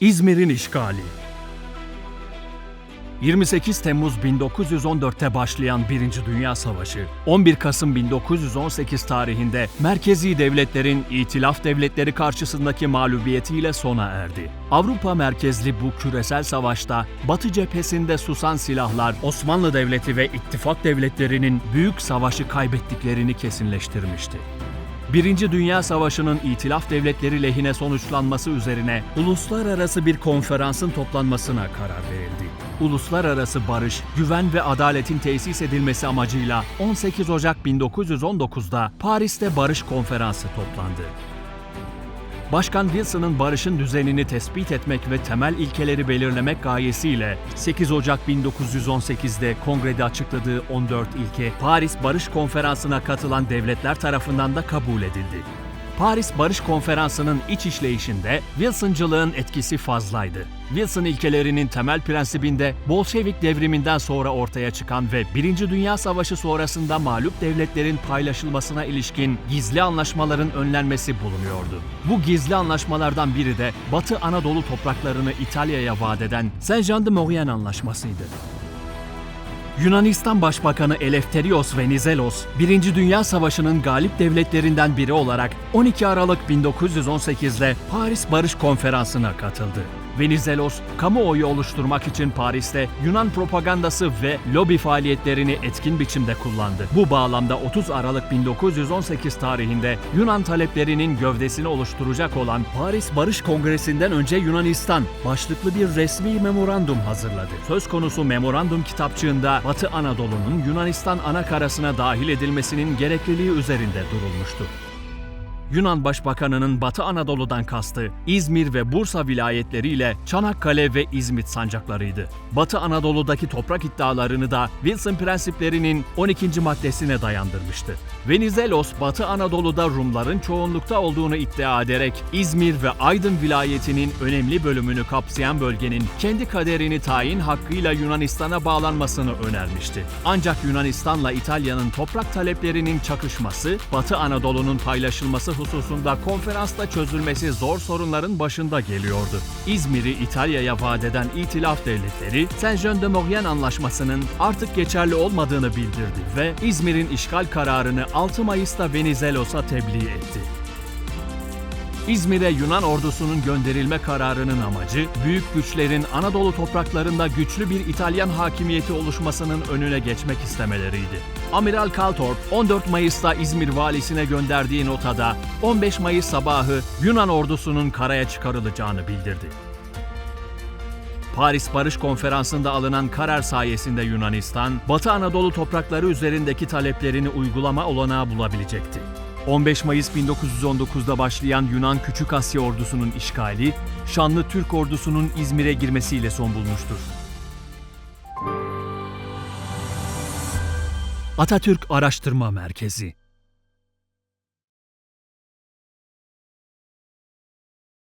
İzmir'in işgali 28 Temmuz 1914'te başlayan Birinci Dünya Savaşı, 11 Kasım 1918 tarihinde merkezi devletlerin İtilaf devletleri karşısındaki mağlubiyetiyle sona erdi. Avrupa merkezli bu küresel savaşta Batı cephesinde susan silahlar Osmanlı Devleti ve ittifak devletlerinin büyük savaşı kaybettiklerini kesinleştirmişti. Birinci Dünya Savaşı'nın itilaf devletleri lehine sonuçlanması üzerine uluslararası bir konferansın toplanmasına karar verildi. Uluslararası barış, güven ve adaletin tesis edilmesi amacıyla 18 Ocak 1919'da Paris'te Barış Konferansı toplandı. Başkan Wilson'ın barışın düzenini tespit etmek ve temel ilkeleri belirlemek gayesiyle 8 Ocak 1918'de kongrede açıkladığı 14 ilke Paris Barış Konferansı'na katılan devletler tarafından da kabul edildi. Paris Barış Konferansı'nın iç işleyişinde Wilson'cılığın etkisi fazlaydı. Wilson ilkelerinin temel prensibinde Bolşevik devriminden sonra ortaya çıkan ve Birinci Dünya Savaşı sonrasında mağlup devletlerin paylaşılmasına ilişkin gizli anlaşmaların önlenmesi bulunuyordu. Bu gizli anlaşmalardan biri de Batı Anadolu topraklarını İtalya'ya vaat eden Saint-Jean de Maurienne Anlaşması'ydı. Yunanistan Başbakanı Eleftherios Venizelos, Birinci Dünya Savaşı'nın galip devletlerinden biri olarak 12 Aralık 1918'de Paris Barış Konferansı'na katıldı. Venizelos, kamuoyu oluşturmak için Paris'te Yunan propagandası ve lobi faaliyetlerini etkin biçimde kullandı. Bu bağlamda 30 Aralık 1918 tarihinde Yunan taleplerinin gövdesini oluşturacak olan Paris Barış Kongresi'nden önce Yunanistan başlıklı bir resmi memorandum hazırladı. Söz konusu memorandum kitapçığında Batı Anadolu'nun Yunanistan anakarasına dahil edilmesinin gerekliliği üzerinde durulmuştu. Yunan Başbakanı'nın Batı Anadolu'dan kastı İzmir ve Bursa vilayetleriyle Çanakkale ve İzmit sancaklarıydı. Batı Anadolu'daki toprak iddialarını da Wilson prensiplerinin 12. maddesine dayandırmıştı. Venizelos, Batı Anadolu'da Rumların çoğunlukta olduğunu iddia ederek İzmir ve Aydın vilayetinin önemli bölümünü kapsayan bölgenin kendi kaderini tayin hakkıyla Yunanistan'a bağlanmasını önermişti. Ancak Yunanistan'la İtalya'nın toprak taleplerinin çakışması, Batı Anadolu'nun paylaşılması hususunda konferansta çözülmesi zor sorunların başında geliyordu. İzmir'i İtalya'ya vaat eden İtilaf devletleri, Saint-Jean de Maurienne Anlaşması'nın artık geçerli olmadığını bildirdi ve İzmir'in işgal kararını 6 Mayıs'ta Venizelos'a tebliğ etti. İzmir'e Yunan ordusunun gönderilme kararının amacı, büyük güçlerin Anadolu topraklarında güçlü bir İtalyan hakimiyeti oluşmasının önüne geçmek istemeleriydi. Amiral Kaltorp, 14 Mayıs'ta İzmir valisine gönderdiği notada 15 Mayıs sabahı Yunan ordusunun karaya çıkarılacağını bildirdi. Paris Barış Konferansı'nda alınan karar sayesinde Yunanistan, Batı Anadolu toprakları üzerindeki taleplerini uygulama olanağı bulabilecekti. 15 Mayıs 1919'da başlayan Yunan Küçük Asya ordusunun işgali, şanlı Türk ordusunun İzmir'e girmesiyle son bulmuştur. Atatürk Araştırma Merkezi